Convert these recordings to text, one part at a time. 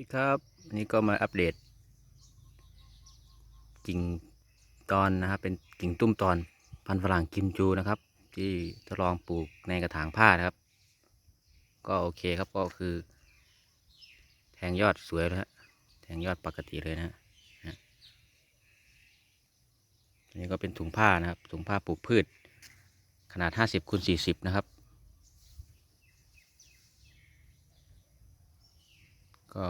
ดีครับวันนี้ก็มาอัปเดต กิ่งตอนนะครับเป็นกิ่งตุ้มตอนพันฝรั่งกิมจูนะครับ ที่ทดลองปลูกในกระถางผ้านะครับ ก็โอเคครับก็คือ แทงยอดสวยแล้วฮะแทงยอดปกติเลยนะฮะนะอันนี้ก็เป็นถุงผ้านะครับถุงผ้าปลูกพืช ขนาด 50คูณ40 นะครับ ก็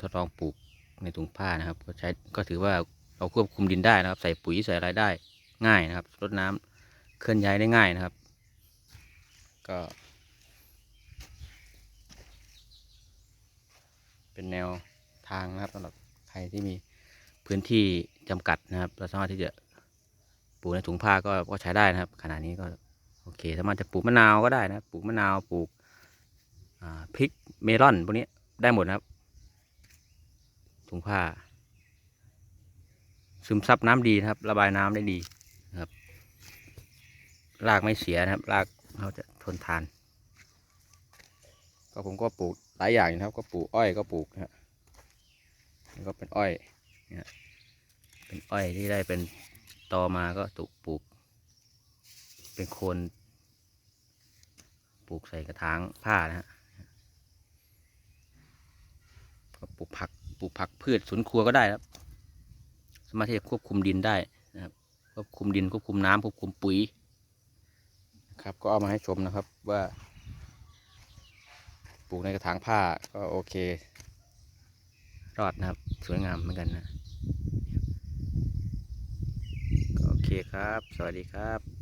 ทดลองปลูกในถุงผ้านะครับ ก็ใช้ก็ถือว่าเราควบคุมดินได้นะครับ ใส่ปุ๋ยใส่อะไรได้ง่ายนะครับรดน้ำเคลื่อนย้ายได้ง่ายนะครับ ก็ เป็นแนวทางนะครับสำหรับใครที่มีพื้นที่จำกัดนะครับเราสามารถที่จะปลูกในถุงผ้าก็ก็ใช้ได้นะครับขนาดนี้ก็โอเค สามารถจะปลูกมะนาวก็ได้นะปลูกมะนาวปลูกพริกเมลอนพวกนี้ ได้หมดนะครับ ถุงผ้า ซึมซับน้ำดีนะครับ ระบายน้ำได้ดีนะครับรากไม่เสียนะครับรากเขาจะทนทาน ก็ผมก็ปลูกหลายอย่างนะครับ ก็ปลูกอ้อยก็ปลูกนะฮะนี่ก็เป็นอ้อยเนี่ยเป็นอ้อยที่ได้เป็นตอมาก็ตุกปลูก เป็นโคน ปลูกใส่กระถางผ้านะฮะก็ ปลูกผักปลูกผักพืชสวนครัวก็ได้ครับ สามารถที่จะควบคุมดินได้นะครับ ควบคุมดินควบคุมน้ำควบคุมปุ๋ยนะครับ ก็เอามาให้ชมนะครับว่าปลูกในกระถางผ้าก็โอเค รอดนะครับ สวยงามเหมือนกันนะก็โอเคครับ สวัสดีครับ